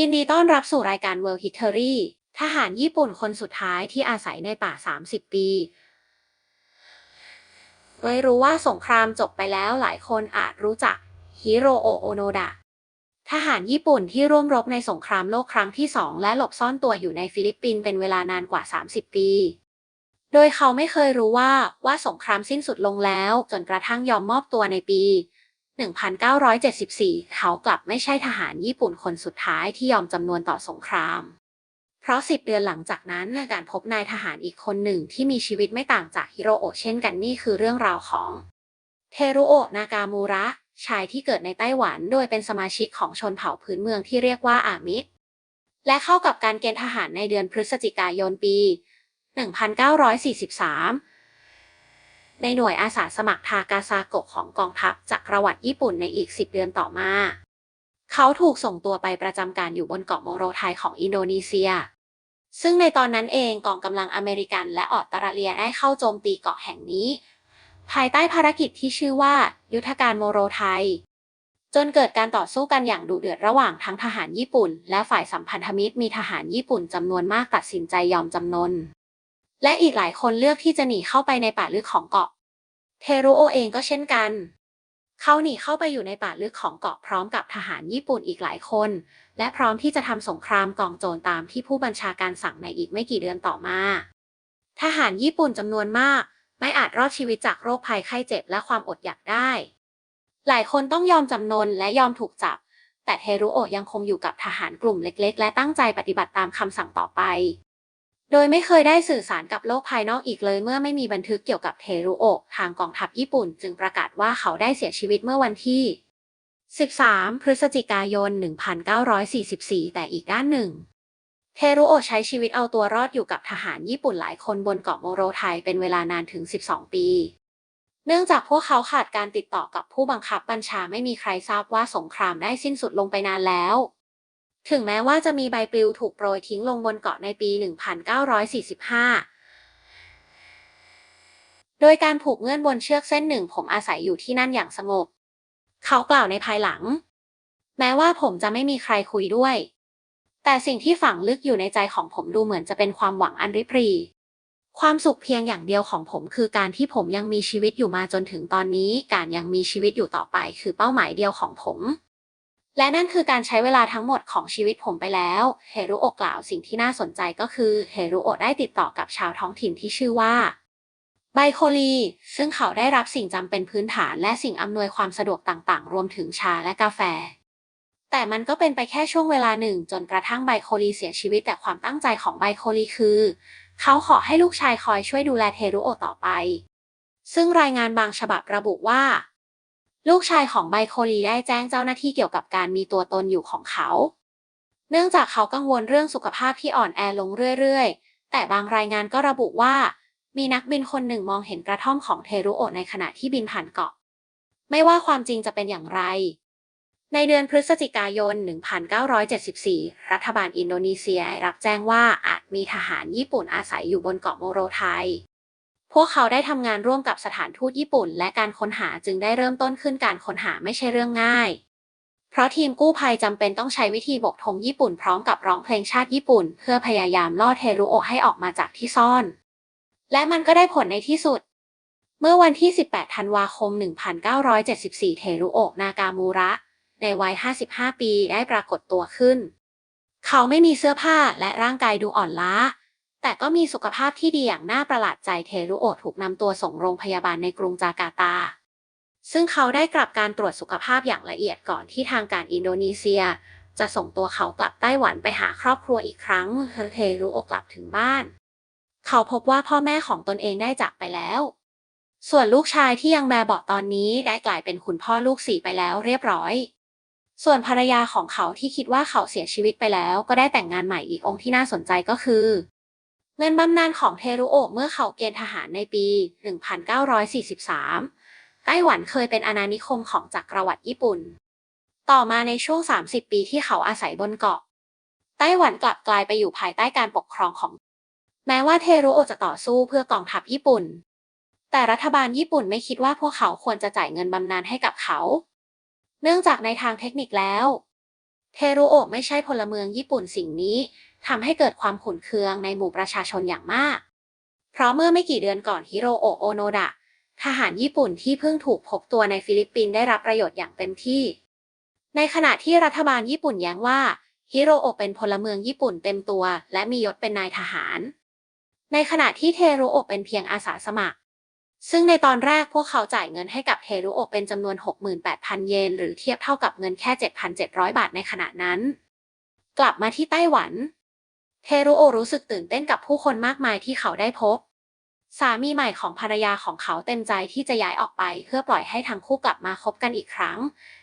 ยินดีต้อนรับสู่รายการ World History ทหารญี่ปุ่นคนสุดท้ายที่อาศัยในป่า 30 ปีไม่รู้ว่าสงครามจบไปแล้วหลายคนอาจรู้จักฮิโรโอะโอโนดะ ทหารญี่ปุ่นที่ร่วมรบในสงครามโลกครั้งที่สองและหลบซ่อนตัวอยู่ในฟิลิปปินส์เป็นเวลานานกว่า 30 ปี โดยเขาไม่เคยรู้ว่าว่าสงครามสิ้นสุดลงแล้วจนกระทั่งยอมมอบตัวในปี 1974 เขากลับไม่ใช่ทหารญี่ปุ่นคนสุดท้ายที่ยอมจำนวนต่อสงคราม เพราะ10เดือนหลังจากนั้นการพบนายทหารอีกคนหนึ่งที่มีชีวิตไม่ต่างจากฮิโรโอะเช่นกันนี่คือเรื่องราวของเทรุโอะนากามูระ ชายที่เกิดในไต้หวันโดยเป็นสมาชิกของชนเผ่าพื้นเมืองที่เรียกว่าอามิดและเข้ากับการเกณฑ์ทหารในเดือนพฤศจิกายนปี 1943 ในหน่วยอาสาสมัครทากาซาโกะของกองทัพจักรวรรดิญี่ปุ่นในอีก 10 เดือนต่อมา เขาถูกส่งตัวไปประจำการอยู่บนเกาะโมโรไทยของอินโดนีเซีย ซึ่งในตอนนั้นเองกองกำลังอเมริกันและออสเตรเลียได้เข้าโจมตีเกาะแห่งนี้ ภายใต้ภารกิจที่ชื่อว่า ยุทธการโมโรไทย จนเกิดการต่อสู้กันอย่างดุเดือดระหว่างทั้งทหารญี่ปุ่น และฝ่ายสัมพันธมิตรมีทหารญี่ปุ่นจำนวนมากตัดสินใจยอมจำนนและอีกหลายคนเลือกที่จะหนีเข้าไปในป่าลึกของเกาะ เทโรโอเองก็เช่นกัน เขาหนีเข้าไปอยู่ในป่าลึกของเกาะพร้อมกับทหารญี่ปุ่นอีกหลายคน และพร้อมที่จะทำสงครามกองโจรตามที่ผู้บัญชาการสั่งในอีกไม่กี่เดือนต่อมา ทหารญี่ปุ่นจำนวนมาก ไม่อาจรอดชีวิตจากโรคภัยไข้เจ็บและความอดอยากได้ หลายคนต้องยอมจำนนและยอมถูกจับ แต่เทรุโอะยังคงอยู่กับทหารกลุ่มเล็ก ๆ และตั้งใจปฏิบัติตามคำสั่งต่อไป โดยไม่เคยได้สื่อสารกับโลกภายนอกอีกเลย เมื่อไม่มีบันทึกเกี่ยวกับเทรุโอะทางกองทัพญี่ปุ่น จึงประกาศว่าเขาได้เสียชีวิตเมื่อวันที่ 13 พฤศจิกายน 1944 แต่อีกด้านหนึ่ง เทรุโอะใช้ชีวิตเอาตัวรอดอยู่กับทหารญี่ปุ่นหลายคนบนเกาะโมโรไทยเป็นเวลานานถึง 12 ปี เนื่องจากพวกเขาขาดการติดต่อกับผู้บังคับบัญชาไม่มีใครทราบว่าสงครามได้สิ้นสุดลงไปนานแล้ว ถึงแม้ว่าจะมีใบปลิวถูกโปรยทิ้งลงบนเกาะในปี 1945โดยการผูกเงื่อนบนเชือกเส้นหนึ่งผมอาศัยอยู่ที่นั่นอย่างสงบ เขากล่าวในภายหลัง แม้ว่าผมจะไม่มีใครคุยด้วย แต่สิ่งที่ฝังลึกอยู่ในใจของผมดูเหมือนจะเป็นความหวังอันริบรี ความสุขเพียงอย่างเดียวของผมคือการที่ผมยังมีชีวิตอยู่มาจนถึงตอนนี้ การยังมีชีวิตอยู่ต่อไปคือเป้าหมายเดียวของผม และนั่นคือการใช้เวลาทั้งหมดของชีวิตผมไปแล้ว เฮรุโอะกล่าวสิ่งที่น่าสนใจก็คือ เฮรุโอะได้ติดต่อกับชาวท้องถิ่นที่ชื่อว่าไบโคลี ซึ่งเขาได้รับสิ่งจำเป็นพื้นฐานและสิ่งอำนวยความสะดวกต่างๆ รวมถึงชาและกาแฟ แต่มันก็เป็นไปแค่ช่วงเวลาหนึ่ง จนกระทั่งไบโคลีเสียชีวิตแต่ความตั้งใจของไบโคลีคือ เขาขอให้ลูกชายคอยช่วยดูแลเทรุโอต่อไป ซึ่งรายงานบางฉบับระบุว่า ลูกชายของไบโคลีได้แจ้งเจ้าหน้าที่เกี่ยวกับการมีตัวตนอยู่ของเขา เนื่องจากเขากังวลเรื่องสุขภาพที่อ่อนแอลงเรื่อยๆ แต่บางรายงานก็ระบุว่า มีนักบินคนหนึ่งมองเห็นกระท่อมของเทรุโอในขณะที่บินผ่านเกาะ ไม่ว่าความจริงจะเป็นอย่างไร ในเดือนพฤศจิกายน 1974 รัฐบาลอินโดนีเซียรับแจ้งว่าอาจมีทหารญี่ปุ่นอาศัยอยู่บนเกาะโมโรไทย พวกเขาได้ทำงานร่วมกับสถานทูตญี่ปุ่น และการค้นหาจึงได้เริ่มต้นขึ้นการค้นหาไม่ใช่เรื่องง่าย เพราะทีมกู้ภัยจำเป็นต้องใช้วิธีบกธงญี่ปุ่นพร้อมกับร้องเพลงชาติญี่ปุ่น เพื่อพยายามล่อเทรุโอะให้ออกมาจากที่ซ่อน และมันก็ได้ผลในที่สุด เมื่อวันที่ 18 ธันวาคม 1974 เทรุโอะนากามูระ ในวัย 55 ปีได้ปรากฏตัวขึ้น เขาไม่มีเสื้อผ้าและร่างกายดูอ่อนล้า แต่ก็มีสุขภาพที่ดีอย่างน่าประหลาดใจเทรุโอถูกนำตัวส่งโรงพยาบาลในกรุงจาการ์ตา ซึ่งเขาได้กลับการตรวจสุขภาพอย่างละเอียดก่อนที่ทางการอินโดนีเซีย จะส่งตัวเขากลับไต้หวันไปหาครอบครัวอีกครั้งเทรุโอกลับถึงบ้าน เขาพบว่าพ่อแม่ของตนเองได้จากไปแล้ว ส่วนลูกชายที่ยังแบเบาตอนนี้ได้กลายเป็นคุณพ่อลูกสี่ไปแล้วเรียบร้อยส่วนภรรยาของเขาที่คิดว่าเขาเสียชีวิตไปแล้ว ก็ได้แต่งงานใหม่อีกองค์ที่น่าสนใจก็คือ เงินบำนาญของเทรุโอะเมื่อเขาเกณฑ์ทหารในปี 1943 ไต้หวันเคยเป็นอาณานิคมของจักรวรรดิญี่ปุ่น ต่อมาในช่วง 30 ปีที่เขาอาศัยบนเกาะ ไต้หวันกลับกลายไปอยู่ภายใต้การปกครองของ แม้ว่าเทรุโอะจะต่อสู้เพื่อกองทัพญี่ปุ่น แต่รัฐบาลญี่ปุ่นไม่คิดว่าพวกเขาควรจะจ่ายเงินบำนาญให้กับเขา เนื่องจากในทางเทคนิคแล้ว เทรุโอะไม่ใช่พลเมืองญี่ปุ่นสิ่งนี้ ทำให้เกิดความขุ่นเคืองในหมู่ประชาชนอย่างมาก เพราะเมื่อไม่กี่เดือนก่อนฮิโรโอะโอโนดะทหารญี่ปุ่นที่เพิ่งถูกพบตัวในฟิลิปปินส์ได้รับประโยชน์อย่างเต็มที่ ในขณะที่รัฐบาลญี่ปุ่นแย้งว่าฮิโรโอะเป็นพลเมืองญี่ปุ่นเต็มตัว และมียศเป็นนายทหาร ในขณะที่เทรุโอะเป็นเพียงอาสาสมัคร ซึ่งในตอนแรกพวกเขาจ่ายเงินให้กับเทรุโอะเป็นจำนวน 68,000 เยน หรือเทียบเท่ากับเงินแค่ 7,700 บาทในขณะนั้น กลับมาที่ไต้หวัน เทรุโอรู้สึกตื่นเต้นกับผู้คนมากมายที่เขาได้พบ สามีใหม่ของภรรยาของเขาเต็มใจที่จะย้ายออกไป เพื่อปล่อยให้ทั้งคู่กลับมาคบกันอีกครั้ง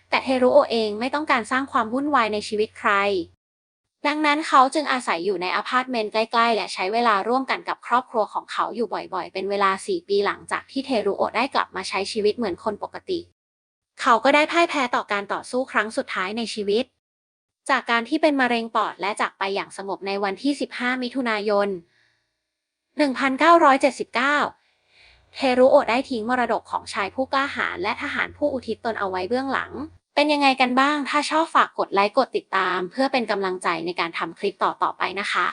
แต่เทรุโอเองไม่ต้องการสร้างความวุ่นวายในชีวิตใคร ดังนั้นเขาจึงอาศัยอยู่ในอพาร์ตเมนต์ใกล้ๆ และใช้เวลาร่วมกันกับครอบครัวของเขาอยู่บ่อยๆ เป็นเวลา 4 ปีหลังจากที่เทรุโอได้กลับมาใช้ชีวิตเหมือนคนปกติ เขาก็ได้พ่ายแพ้ต่อการต่อสู้ครั้งสุดท้ายในชีวิต จากการที่เป็นมะเร็งปอดและจากไปอย่างสงบในวันที่ 15 มิถุนายน 1979 เทรุโอได้ทิ้งมรดกของชายผู้กล้าหาญและทหารผู้อุทิศตนเอาไว้เบื้องหลัง เป็นยังไงกันบ้าง ถ้าชอบฝากกดไลค์ กดติดตาม เพื่อเป็นกำลังใจในการทำคลิปต่อๆไปนะคะ